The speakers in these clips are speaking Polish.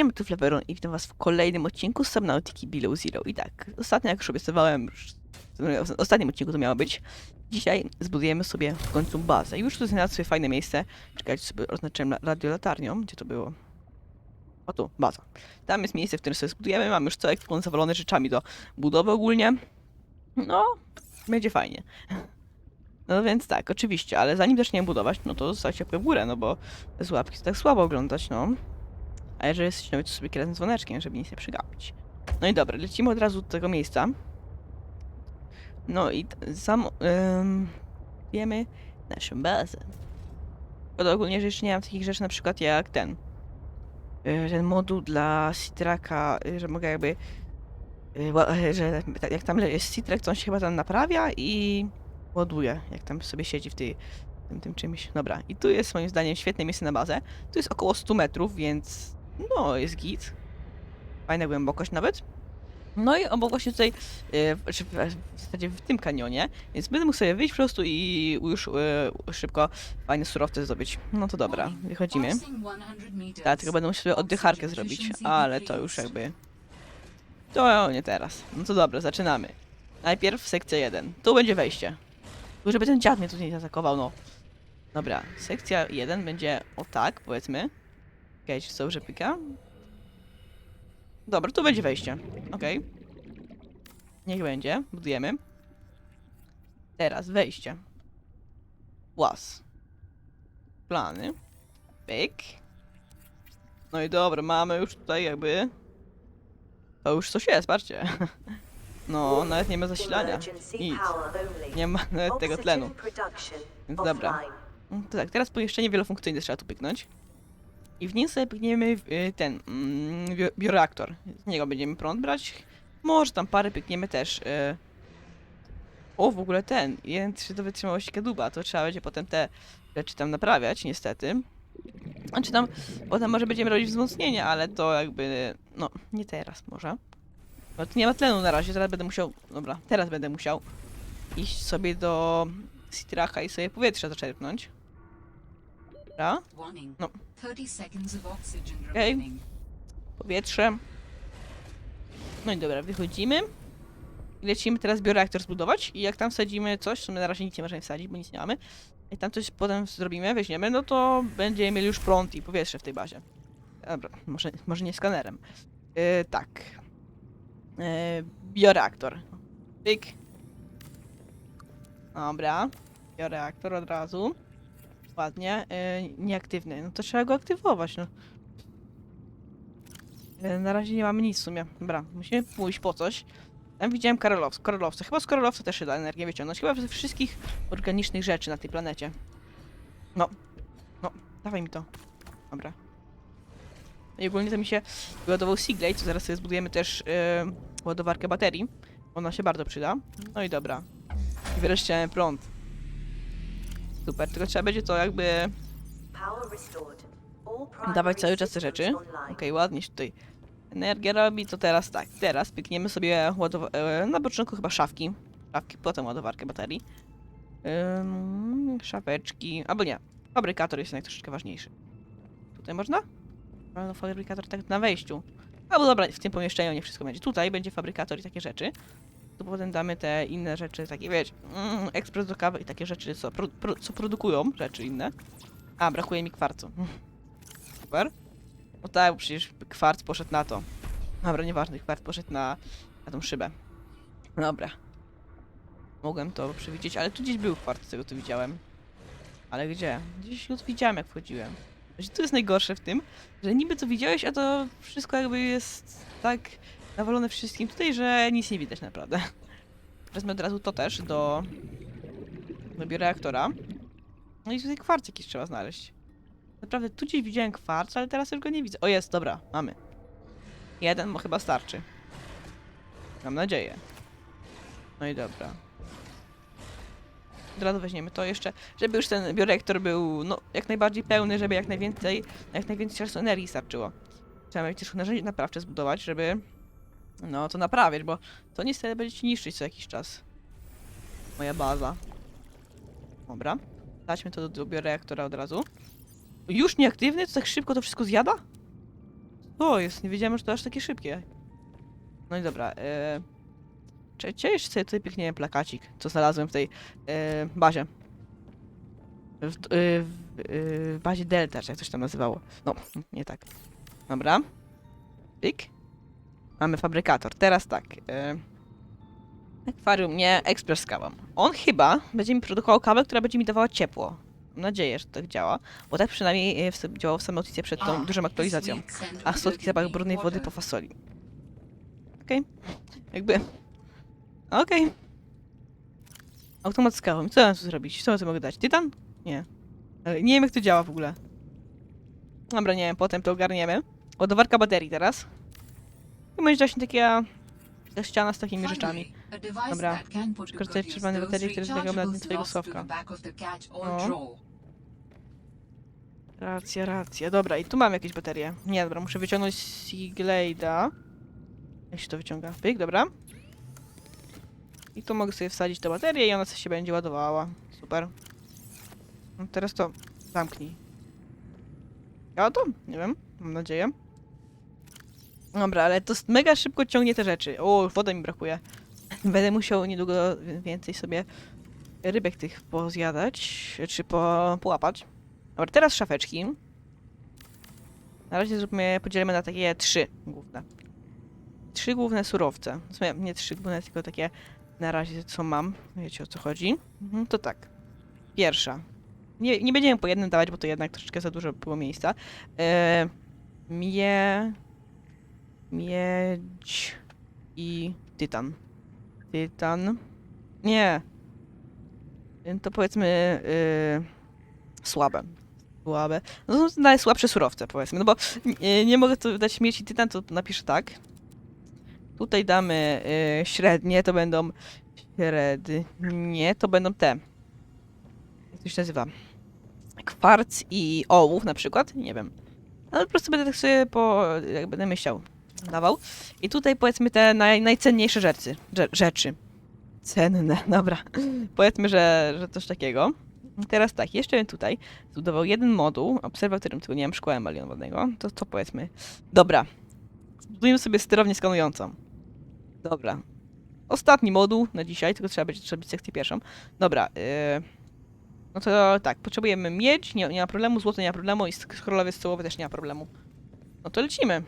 Zaczniemy tu Fleveron i witam was w kolejnym odcinku z Subnautica Below Zero. I tak, ostatnio jak już obiecywałem, w ostatnim odcinku to miało być, dzisiaj zbudujemy sobie w końcu bazę. Już tu znalazłem sobie fajne miejsce, czekajcie sobie, oznaczyłem la- radiolatarnią, gdzie to było? O tu, baza. Tam jest miejsce, w którym sobie zbudujemy, mamy już cały ekspon zawalony rzeczami do budowy ogólnie. No, będzie fajnie. No więc tak, oczywiście, ale zanim zaczniemy budować, no to zostawcie łapkę w górę, no bo z łapki to tak słabo oglądać, no. A jeżeli jesteś nowy, to sobie z dzwoneczkiem, żeby nic nie przegapić. No i dobra, lecimy od razu do tego miejsca. No i sam um, wiemy naszą bazę. To ogólnie, jeszcze nie mam takich rzeczy na przykład jak ten. y, Ten moduł dla Citraka, y, że mogę jakby. y, Że jak tam jest Citrak, to on się chyba tam naprawia i ładuje, jak tam sobie siedzi w tej, tym, tym czymś. Dobra, i tu jest moim zdaniem świetne miejsce na bazę. Tu jest około 100 metrów, więc no, jest git. Fajna głębokość nawet. No i obok właśnie tutaj, e, w- zasadzie w tym kanionie, więc będę mógł sobie wyjść po prostu i już e, szybko fajne surowce zdobyć. No to dobra, wychodzimy. Tak, tylko będę musiał sobie oddycharkę zrobić, ale to już jakby... To nie teraz. No to dobra, zaczynamy. Najpierw sekcja 1. Tu będzie wejście. Tu, żeby ten dziad mnie tutaj nie zaatakował, no. Dobra, sekcja 1 będzie o tak, powiedzmy. Okej, czy dobrze pyka? Dobra, tu będzie wejście. Okej. Niech będzie, budujemy. Teraz wejście. Łaz. Plany. Pyk. No i dobra, mamy już tutaj jakby... To już coś jest, patrzcie. No, nawet nie ma zasilania. Nic. Nie ma nawet tego tlenu. Więc dobra. Mm, To tak, teraz pomieszczenie wielofunkcyjne trzeba tu pyknąć. I w nim sobie y, ten mm, bio- bioreaktor. Z niego będziemy prąd brać. Może tam parę pykniemy też. Y. O, w ogóle ten. Jeden trzy do wytrzymałości kaduba. To trzeba będzie potem te rzeczy tam naprawiać, niestety. Znaczy tam, potem może będziemy robić wzmocnienie, ale to jakby, no, nie teraz może. Bo tu nie ma tlenu na razie, teraz będę musiał, dobra, teraz będę musiał iść sobie do Citracha i sobie powietrze zaczerpnąć. Dobra, No. 30 seconds of oxygen Okej. remaining. powietrze. No i dobra, wychodzimy. I lecimy teraz bioreaktor zbudować i jak tam wsadzimy coś, w sumie na razie nic nie możemy wsadzić, bo nic nie mamy. Jak tam coś potem zrobimy, weźmiemy, no to będziemy mieli już prąd i powietrze w tej bazie. Dobra, może, może nie skanerem. Yy, tak. Yy, bioreaktor. Pyk. Dobra. Bioreaktor od razu. Ładnie. Yy, nieaktywny. No to trzeba go aktywować, no. E, Na razie nie mamy nic w sumie. Dobra, musimy pójść po coś. Tam widziałem Karolows Karolowca. Chyba z Karolowca też się da energię wyciągnąć. Chyba ze wszystkich organicznych rzeczy na tej planecie. No. No, dawaj mi to. Dobra. I ogólnie to mi się wyładował Seaglade, co zaraz sobie zbudujemy też e, ładowarkę baterii. Ona się bardzo przyda. No i dobra. I wreszcie prąd. Super, tylko trzeba będzie to jakby dawać cały czas te rzeczy. Okej, ładnie się tutaj energia robi, to teraz tak. Teraz pykniemy sobie e, na początku chyba szafki. Szafki, potem ładowarkę baterii. Ym, szafeczki, albo nie. Fabrykator jest jednak troszeczkę ważniejszy. Tutaj można? No, fabrykator tak na wejściu. Albo dobra, w tym pomieszczeniu nie wszystko będzie. Tutaj będzie fabrykator i takie rzeczy. Tu potem damy te inne rzeczy, takie wiecie, mm, ekspres do kawy i takie rzeczy, co, pro, pro, co produkują rzeczy inne. A, brakuje mi kwarcu. Super. No tak, bo przecież kwarc poszedł na to. Dobra, nieważne, kwarc poszedł na, na tą szybę. Dobra. Mogłem to przewidzieć, ale tu gdzieś był kwarc, z tego tu widziałem. Ale gdzie? Gdzieś już widziałem, jak wchodziłem. Właśnie tu jest najgorsze w tym, że niby to widziałeś, a to wszystko jakby jest tak nawalone wszystkim tutaj, że nic nie widać naprawdę. Wezmę od razu to też do, do bioreaktora. No i tutaj kwarc jakiś trzeba znaleźć. Naprawdę tu gdzieś widziałem kwarc, ale teraz już go nie widzę. O jest, dobra, mamy. Jeden, bo chyba starczy. Mam nadzieję. No i dobra. Od razu weźmiemy to jeszcze, żeby już ten bioreaktor był, no, jak najbardziej pełny, żeby jak najwięcej, jak najwięcej czasu energii starczyło. Trzeba mieć też narzędzie naprawcze zbudować, żeby, no, to naprawiać, bo to niestety będzie ci niszczyć co jakiś czas. Moja baza. Dobra. Daćmy to do, do bioreaktora od razu. Już nieaktywny? To tak szybko to wszystko zjada? To jest, nie wiedziałem, że to aż takie szybkie. No i dobra, e... Czekajcie, jeszcze sobie tutaj pikniemy plakacik, co znalazłem w tej e, bazie. W, e, w, e, w bazie Delta, czy jak coś tam nazywało. No, nie tak. Dobra. Pik. Mamy fabrykator. Teraz tak. E, akwarium, nie, ekspres z kawą. On chyba będzie mi produkował kawę, która będzie mi dawała ciepło. Mam nadzieję, że to tak działa, bo tak przynajmniej e, w, działało w samej przed tą dużą aktualizacją. A słodki zapach brudnej wody po fasoli. Okej. Jakby... Okej. Automat z kawą. Co mam tu zrobić? Co ja tu mogę dać? Tytan? Nie. Ale nie wiem jak to działa w ogóle. Dobra, nie wiem, potem to ogarniemy. Ładowarka baterii teraz. I będzie właśnie taka... Ta ściana z takimi rzeczami. Dobra. Korzystaj z przerwanej baterii, które zbiegał na dnie twojego sławka. No. Racja, racja. Dobra, i tu mam jakieś baterie. Nie, dobra, muszę wyciągnąć Siglade'a. Jak się to wyciąga? Pyk, dobra. I tu mogę sobie wsadzić tę baterię i ona sobie się będzie ładowała. Super. No teraz to zamknij. Ja to? Nie wiem. Mam nadzieję. Dobra, ale to mega szybko ciągnie te rzeczy. O, wody mi brakuje. Będę musiał niedługo więcej sobie rybek tych pozjadać, czy po, połapać. Dobra, teraz szafeczki. Na razie zróbmy, podzielimy na takie trzy główne. Trzy główne surowce. W sumie nie trzy główne, tylko takie na razie co mam. Wiecie o co chodzi. Mhm, to tak. Pierwsza. Nie, nie będziemy po jednym dawać, bo to jednak troszeczkę za dużo było miejsca. E, mie... Miedź i tytan. Tytan. Nie. To powiedzmy y, słabe. Słabe. No to najsłabsze surowce powiedzmy, no bo nie, nie mogę tu dać miedź i tytan, to napiszę tak. Tutaj damy y, średnie, to będą średnie, to będą te. Jak to się nazywa? Kwarc i ołów na przykład, nie wiem. Ale po prostu będę tak sobie po, jak będę myślał, dawał. I tutaj powiedzmy te naj, najcenniejsze rzeczy. Rze, rzeczy. Cenne, dobra. Powiedzmy, że, że coś takiego. Teraz tak, jeszcze tutaj zbudował jeden moduł, obserwatorem, tylko nie mam szkoły balionowego, to to powiedzmy. Dobra. Zbudujemy sobie sterownię skanującą. Dobra. Ostatni moduł na dzisiaj, tylko trzeba będzie zrobić sekcję pierwszą. Dobra, yy... No to tak, potrzebujemy miedź, nie, nie ma problemu, złoto nie ma problemu i scrollowiec stołowy też nie ma problemu. No to lecimy.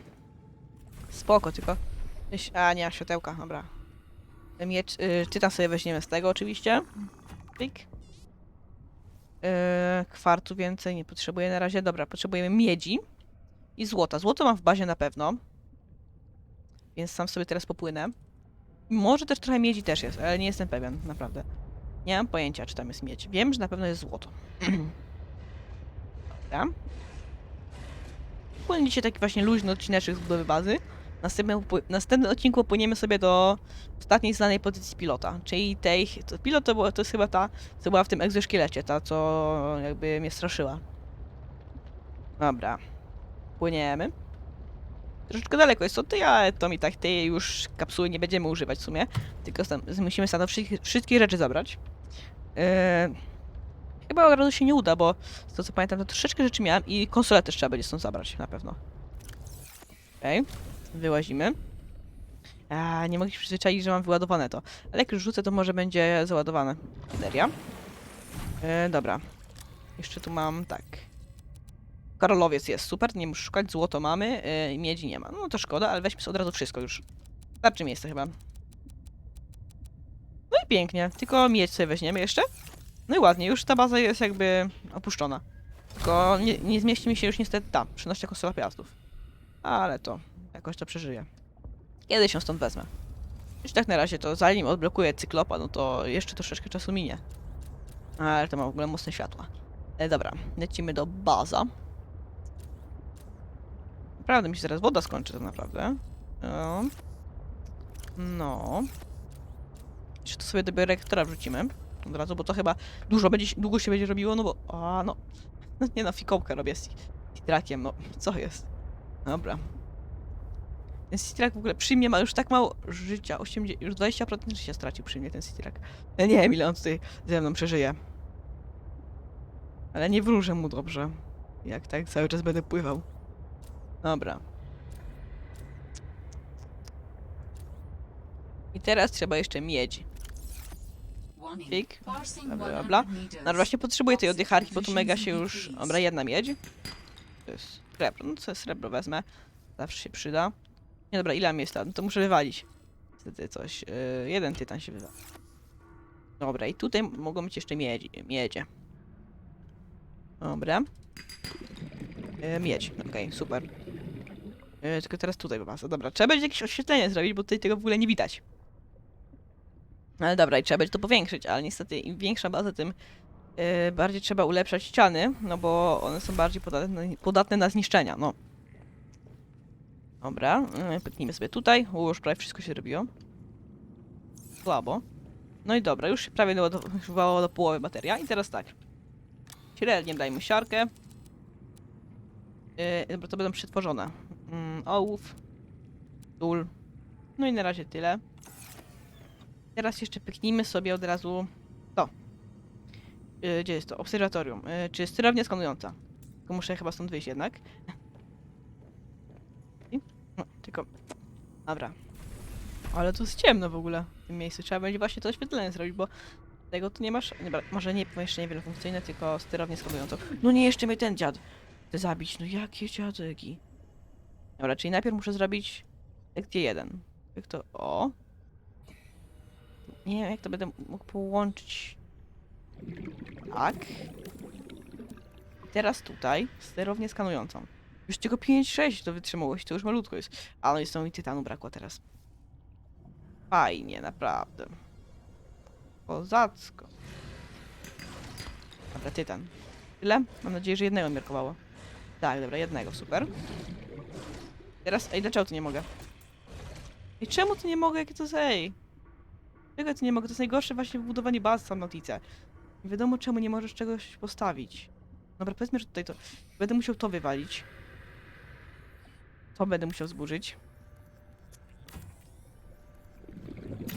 Spoko, tylko... A, nie światełka, dobra. Miecz, yy, tytan sobie weźmiemy z tego oczywiście. Pik. Yy, kwarcu więcej nie potrzebuję na razie. Dobra, potrzebujemy miedzi i złota. Złoto mam w bazie na pewno. Więc sam sobie teraz popłynę. Może też trochę miedzi też jest, ale nie jestem pewien, naprawdę. Nie mam pojęcia, czy tam jest miedź. Wiem, że na pewno jest złoto. Dobra. Płynie dzisiaj taki właśnie luźny odcineczek z budowy bazy. Następnym, następnym odcinku płyniemy sobie do ostatniej znanej pozycji pilota, czyli tej... To pilot to, było, to jest chyba ta, co była w tym egzoszkielecie, ta, co jakby mnie straszyła. Dobra. Płyniemy. Troszeczkę daleko jest od tej, ale to mi tak tej już kapsuły nie będziemy używać w sumie. Tylko tam, musimy sobie wszystkie, wszystkie rzeczy zabrać. Yy, chyba od razu się nie uda, bo z tego co pamiętam, to troszeczkę rzeczy miałem i konsolę też trzeba będzie stąd zabrać, na pewno. Okej, wyłazimy. A, nie mogę się przyzwyczaić, że mam wyładowane to. Ale jak już rzucę, to może będzie załadowane. Bateria. Yy, dobra. Jeszcze tu mam, tak. Karolowiec jest super, nie muszę szukać, złoto mamy, yy, miedzi nie ma. No to szkoda, ale weźmy sobie od razu wszystko już. Starczy miejsca chyba. No i pięknie, tylko miedź sobie weźmiemy jeszcze. No i ładnie, już ta baza jest jakby opuszczona. Tylko nie, nie zmieści mi się już niestety ta, przenośnia konsola piastów. Ale to, jakoś to przeżyję. Kiedyś ją stąd wezmę. Już tak na razie to zanim odblokuję cyklopa, no to jeszcze troszeczkę czasu minie. Ale to ma w ogóle mocne światła. E, dobra, lecimy do baza. Naprawdę mi się zaraz woda skończy tak naprawdę. No. No. Jeszcze to sobie do reaktora wrzucimy. Od razu, bo to chyba dużo będzie, długo się będzie robiło, no bo... A, no. Nie no, fikołkę robię z Citrakiem, no. Co jest? Dobra. Ten Cityrak w ogóle przy mnie ma już tak mało życia, 80, już 20% życia stracił przy mnie ten Cityrak. Ja no nie wiem ile on tutaj ze mną przeżyje. Ale nie wróżę mu dobrze. Jak tak cały czas będę pływał. Dobra. I teraz trzeba jeszcze miedzi. Fik. Bla, bla, bla. No właśnie potrzebuję tej odjecharki, bo tu mega się już... Dobra, jedna miedź. To jest srebro. No co srebro wezmę. Zawsze się przyda. Nie dobra, ile mam jest tam? No to muszę wywalić. Niestety coś. Yy, jeden tytan się wywali. Dobra, i tutaj mogą być jeszcze miedzi, miedzie. Dobra. Yy, miedź, okej, super. Yy, tylko teraz tutaj wypasa. Dobra, trzeba będzie jakieś oświetlenie zrobić, bo tutaj tego w ogóle nie widać. Ale dobra, i trzeba będzie to powiększyć, ale niestety im większa baza, tym yy, bardziej trzeba ulepszać ściany, no bo one są bardziej podatne, podatne na zniszczenia, no. Dobra, yy, pyknijmy sobie tutaj. U, już prawie wszystko się robiło. Słabo. No i dobra, już się prawie doładowało do połowy bateria. I teraz tak. Średnie dajmy siarkę. Yy, dobra, to będą przetworzone. Mm, ołów. Dól. No i na razie tyle. Teraz jeszcze pyknijmy sobie od razu to. Yy, gdzie jest to? Obserwatorium. Yy, czy sterownia skanująca? Muszę chyba stąd wyjść jednak. I? No, tylko... Dobra. Ale tu jest ciemno w ogóle w tym miejscu. Trzeba będzie właśnie to oświetlenie zrobić, bo tego tu nie masz. Nie, może nie jeszcze niewiele funkcyjne, tylko sterownię skanującą. No nie, jeszcze mnie ten dziad chce zabić. No jakie dziadeki. Dobra, czyli najpierw muszę zrobić lekcję 1. Jak to. O! Nie wiem, jak to będę mógł połączyć. Tak. Teraz tutaj sterownię skanującą. Już tylko 5-6 do wytrzymałości, to już malutko jest. Ale jest to mi tytanu brakło teraz. Fajnie, naprawdę. Kozacko. Dobra, tytan. Tyle? Mam nadzieję, że jednego mi brakowało. Tak, dobra, jednego, super. Teraz, ej, dlaczego tu nie mogę? I czemu tu nie mogę, jakie to jest, ej? Czego tu nie mogę? To jest najgorsze właśnie w budowaniu baz sam notice. Nie wiadomo czemu nie możesz czegoś postawić. Dobra, powiedzmy, że tutaj to... Będę musiał to wywalić. To będę musiał zburzyć.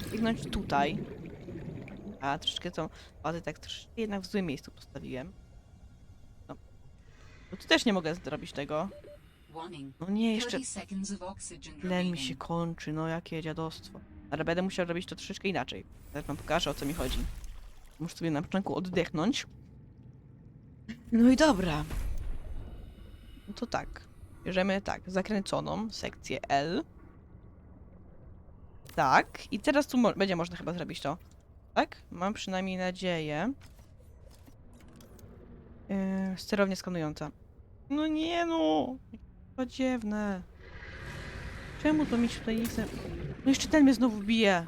Kliknąć tutaj. A, troszeczkę tą bazę tak troszeczkę jednak w złym miejscu postawiłem. No. No tu też nie mogę zrobić tego. No nie, jeszcze 30 seconds of oxygen tlen mi się kończy, no jakie dziadostwo. Ale będę musiał robić to troszeczkę inaczej. Teraz wam pokażę o co mi chodzi. Muszę sobie na początku oddechnąć. No i dobra. No to tak. Bierzemy tak, zakręconą sekcję L. Tak. I teraz tu mo będzie można chyba zrobić to. Tak? Mam przynajmniej nadzieję. Yy, sterownia skanująca. No nie no! Podziewne. Czemu to mi się tutaj nie chce... No jeszcze ten mnie znowu bije.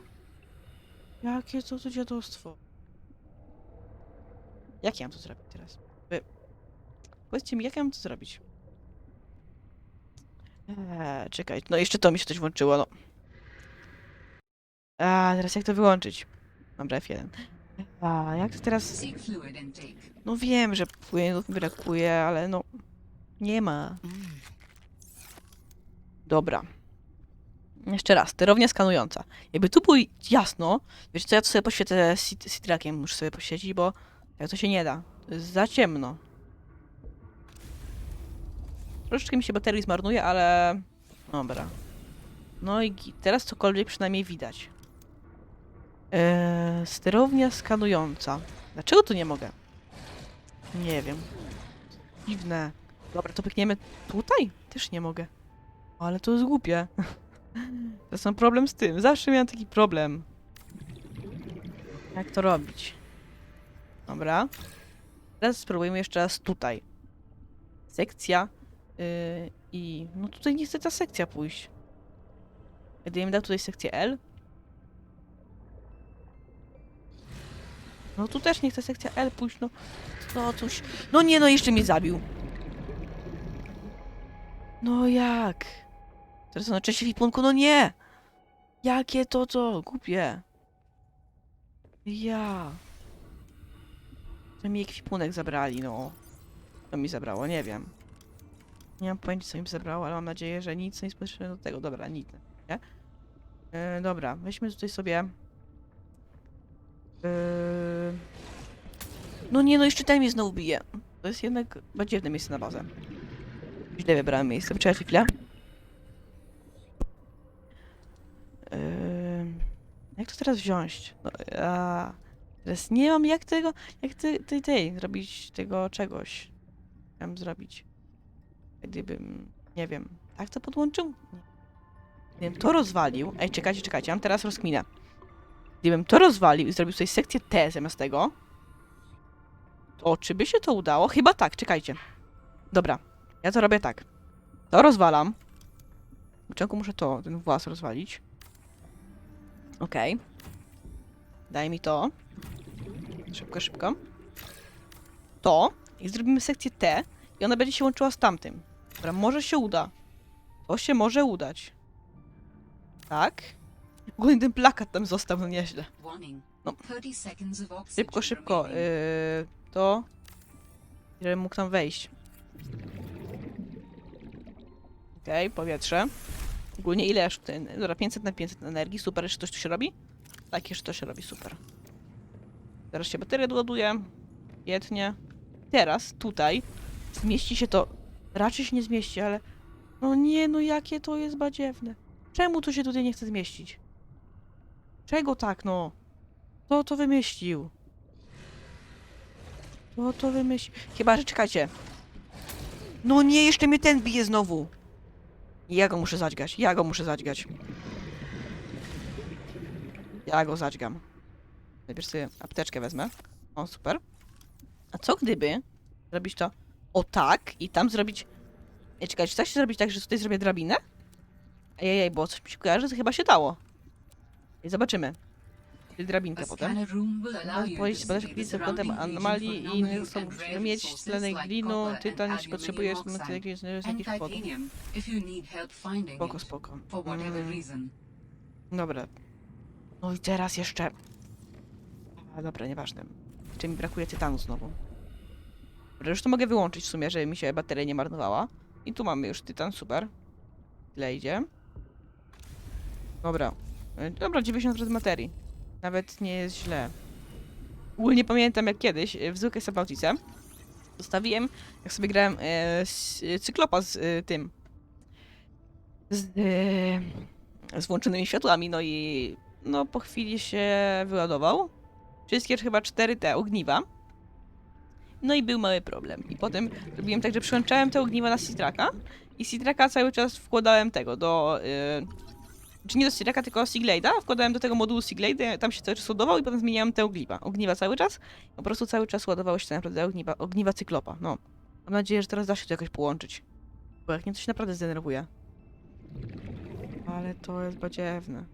Jakie to to dziadostwo. Jak ja mam to zrobić teraz? Wy... Powiedzcie mi, jak ja mam to zrobić? Eee, czekaj, no jeszcze to mi się coś włączyło, no. A teraz jak to wyłączyć? Dobra, F1. A jak to teraz... No wiem, że płynów brakuje, ale no... Nie ma. Dobra. Jeszcze raz, sterownia skanująca. Jakby tu było jasno, wiesz co, ja to sobie poświecę cit- citrakiem, muszę sobie poświecić, bo tak to się nie da. To jest za ciemno. Troszeczkę mi się baterii zmarnuje, ale... Dobra. No i teraz cokolwiek przynajmniej widać. Eee, sterownia skanująca. Dlaczego tu nie mogę? Nie wiem. Dziwne. Dobra, to pykniemy tutaj? Też nie mogę. Ale to jest głupie. To sam problem z tym. Zawsze miałem taki problem. Jak to robić? Dobra. Teraz spróbujemy jeszcze raz tutaj. Sekcja. Yy, I... No tutaj nie chce ta sekcja pójść. Gdybym dał tutaj sekcję L. No tu też nie chce sekcja L pójść, no. No coś... No nie, no jeszcze mnie zabił. No jak? Teraz na czasie wipunku, no nie! Jakie to to? Głupie. Ja. To mi ekwipunek zabrali, no. To mi zabrało, nie wiem. Nie mam pojęcia, co im zabrało, ale mam nadzieję, że nic nie potrzebne do tego. Dobra, nic. Nie? E, dobra, weźmy tutaj sobie... E, no nie, no jeszcze ten mnie znowu bije. To jest jednak badziewne miejsce na bazę. Źle wybrałem miejsce. Poczekajcie chwilę. Ym, to teraz wziąć? No, teraz nie mam jak tego, jak tej, tej, tej, zrobić tego czegoś. Chciałem zrobić. Gdybym, nie wiem, tak to podłączył? Gdybym to rozwalił, ej, czekajcie, czekajcie, mam teraz rozkminę. Gdybym to rozwalił i zrobił sobie sekcję T zamiast tego, to czy by się to udało? Chyba tak, czekajcie. Dobra, ja to robię tak. To rozwalam. Początku muszę to, ten włas rozwalić. Okej. Daj mi to. Szybko, szybko. To. I zrobimy sekcję T. I ona będzie się łączyła z tamtym. Dobra, może się uda. To się może udać. Tak. Ogólnie ten plakat tam został, no nieźle. No. 30 seconds of oxygen Szybko, szybko. Yy, to. Żebym mógł tam wejść. Okej, powietrze. Ogólnie ile jeszcze ten. Dobra, 500 na 500 energii. Super, jeszcze coś tu się robi? Tak, jeszcze to się robi, super. Teraz się bateria doładuje. Świetnie. Teraz, tutaj, zmieści się to. Raczej się nie zmieści, ale. No nie, no jakie to jest badziewne. Czemu to się tutaj nie chce zmieścić? Czego tak, no? Kto to wymyślił? Kto to wymyślił? Chyba, że czekajcie. No nie, jeszcze mnie ten bije znowu. Ja go muszę zadźgać, ja go muszę zadźgać. Ja go zadźgam. Najpierw sobie apteczkę wezmę. O, super. A co gdyby zrobić to o tak i tam zrobić... Nie, czekajcie, czy da się zrobić tak, że tutaj zrobię drabinę? Ejej, bo coś mi się kojarzy, to chyba się dało. I zobaczymy. Czyli drabinkę potem. study the okolice kątem anomalii i innych and Musimy mieć tlenek glinu, tytan, jeśli potrzebujesz, momenty oxide jakieś, z jakichś powodów. Spoko, spoko. Mm. Dobra. No i teraz jeszcze... A, dobra, nieważne. Jeszcze mi brakuje tytanu znowu. To mogę wyłączyć w sumie, żeby mi się bateria nie marnowała. I tu mamy już tytan, super. Tyle idzie. Dobra. E, Dobra, 90% materii. Nawet nie jest źle. Ogólnie pamiętam jak kiedyś e, w zwykłej Sabautice zostawiłem, jak sobie grałem e, z, e, cyklopa z e, tym. Z, e, z włączonymi światłami, no i no po chwili się wyładował. Wszystkie chyba cztery te ogniwa. No i był mały problem. I potem robiłem tak, że przyłączałem te ogniwa na Citraka i Citraka cały czas wkładałem tego do... Yy, czy nie do Citraka, tylko Siglade'a. Wkładałem do tego modułu Siglade, tam się cały czas ładował i potem zmieniałem te ogniwa. Ogniwa cały czas. Po prostu cały czas ładowało się tak naprawdę ogniwa, ogniwa Cyklopa. No. Mam nadzieję, że teraz da się to jakoś połączyć. Bo jak nie, to się naprawdę zdenerwuje. Ale to jest badziewne.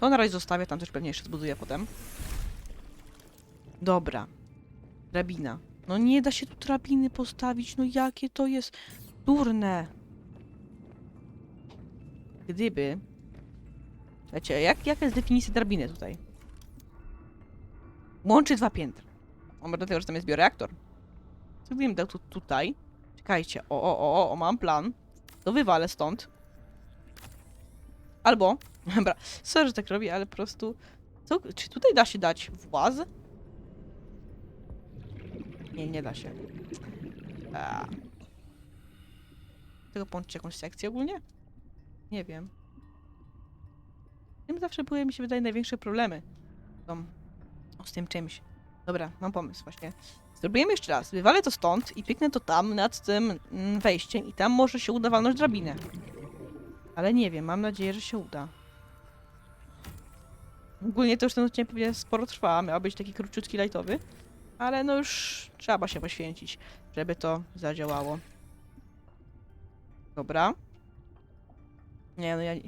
To na razie zostawię, tam też pewnie jeszcze zbuduję potem. Dobra. Drabina. No nie da się tu drabiny postawić, no jakie to jest durne. Gdyby... Słuchajcie, jak, jaka jest definicja drabiny tutaj? Łączy dwa piętra. O, może dlatego, że tam jest bioreaktor. Gdybym dał tu, tutaj? Czekajcie, o, o, o, o, mam plan. To wywalę stąd. Albo, dobra, sorry, że tak robię, ale po prostu... Co, czy tutaj da się dać właz? Nie, nie da się. A. Tego połączyć jakąś sekcję ogólnie? Nie wiem. Tym zawsze były, mi się wydaje, największe problemy. Są z tym czymś. Dobra, mam pomysł właśnie. Spróbujemy jeszcze raz. Wywalę to stąd i piknę to tam nad tym mm, wejściem i tam może się uda walnąć drabinę. Ale nie wiem, mam nadzieję, że się uda. Ogólnie to już ten odcinek pewnie sporo trwa, miał być taki króciutki, lightowy. Ale no już trzeba się poświęcić, żeby to zadziałało. Dobra. Nie no ja... nie-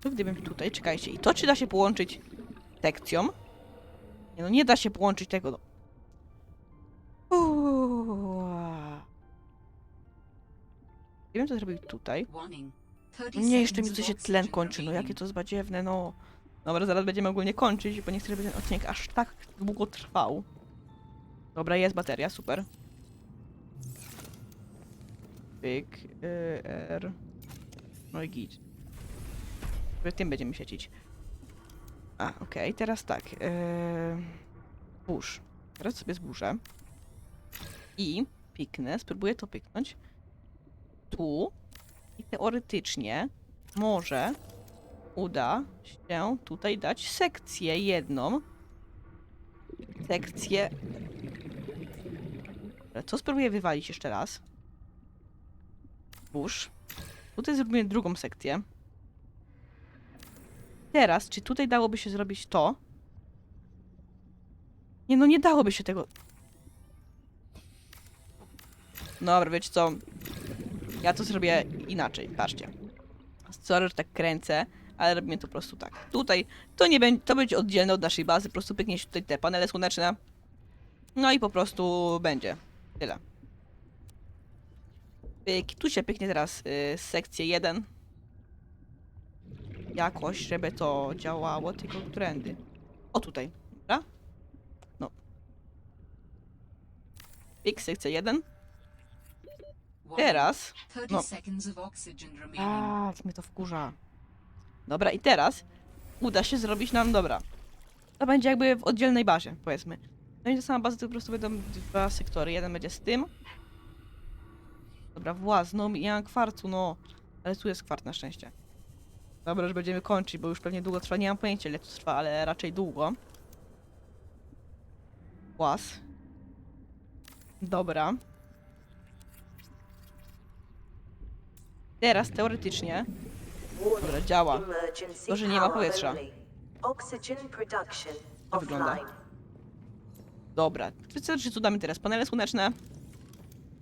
To gdybym tutaj, czekajcie, i to czy da się połączyć sekcją? Nie no, nie da się połączyć tego, no. Uuu. Gdybym to zrobił tutaj. Warning. 30 Nie, jeszcze mi tu się tlen kończy, no jakie to jest badziewne, no. Dobra, zaraz będziemy ogólnie kończyć, bo nie chcę, żeby ten odcinek aż tak długo trwał. Dobra, jest bateria, super. Pyk, y, R. No i git. Tym będziemy świecić. A, okej, teraz tak. Yy, burz. Teraz sobie zburzę. I piknę, spróbuję to pyknąć. Tu. I teoretycznie może uda się tutaj dać sekcję jedną. Sekcję. Co spróbuję wywalić jeszcze raz? Burz. Tutaj zrobimy drugą sekcję. Teraz, czy tutaj dałoby się zrobić to? Nie, no nie dałoby się tego. Dobra, wiecie co? Ja to zrobię inaczej, patrzcie. Sorry, że tak kręcę, ale robimy to po prostu tak. Tutaj to nie będzie, to będzie oddzielne od naszej bazy, po prostu pyknie się tutaj te panele słoneczne. No i po prostu będzie. Tyle. Pyk. Tu się pyknie teraz y, sekcję 1. Jakoś, żeby to działało, tylko którędy. O tutaj, dobra? No. Pyk, sekcja 1. One. Teraz 30 no. A, mnie to wkurza. Dobra, i teraz uda się zrobić nam, dobra. To będzie jakby w oddzielnej bazie, powiedzmy. No i ta sama baza, to po prostu będą dwa sektory. Jeden będzie z tym. Dobra, właz, no ja mam kwarcu, no. Ale tu jest kwart na szczęście. Dobra, już będziemy kończyć, bo już pewnie długo trwa. Nie mam pojęcia ile to trwa, ale raczej długo. Właz. Dobra. Teraz teoretycznie Dobra, działa. To, że nie ma powietrza. To wygląda. Dobra, co czy tu damy teraz? Panele słoneczne,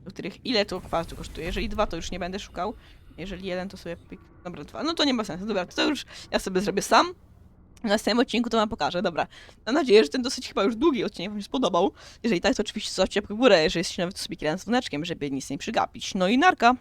do których ile to kwarcu kosztuje? Jeżeli dwa, to już nie będę szukał. Jeżeli jeden, to sobie pik... Dobra, dwa. No to nie ma sensu. Dobra, to już ja sobie zrobię sam. W następnym odcinku to wam pokażę. Dobra. Mam nadzieję, że ten dosyć chyba już długi odcinek wam się spodobał. Jeżeli tak, to oczywiście zostawcie łapkę w górę. Jeżeli jesteście nowy, to sobie kierunek z dzwoneczkiem, żeby nic nie przegapić. No i narka!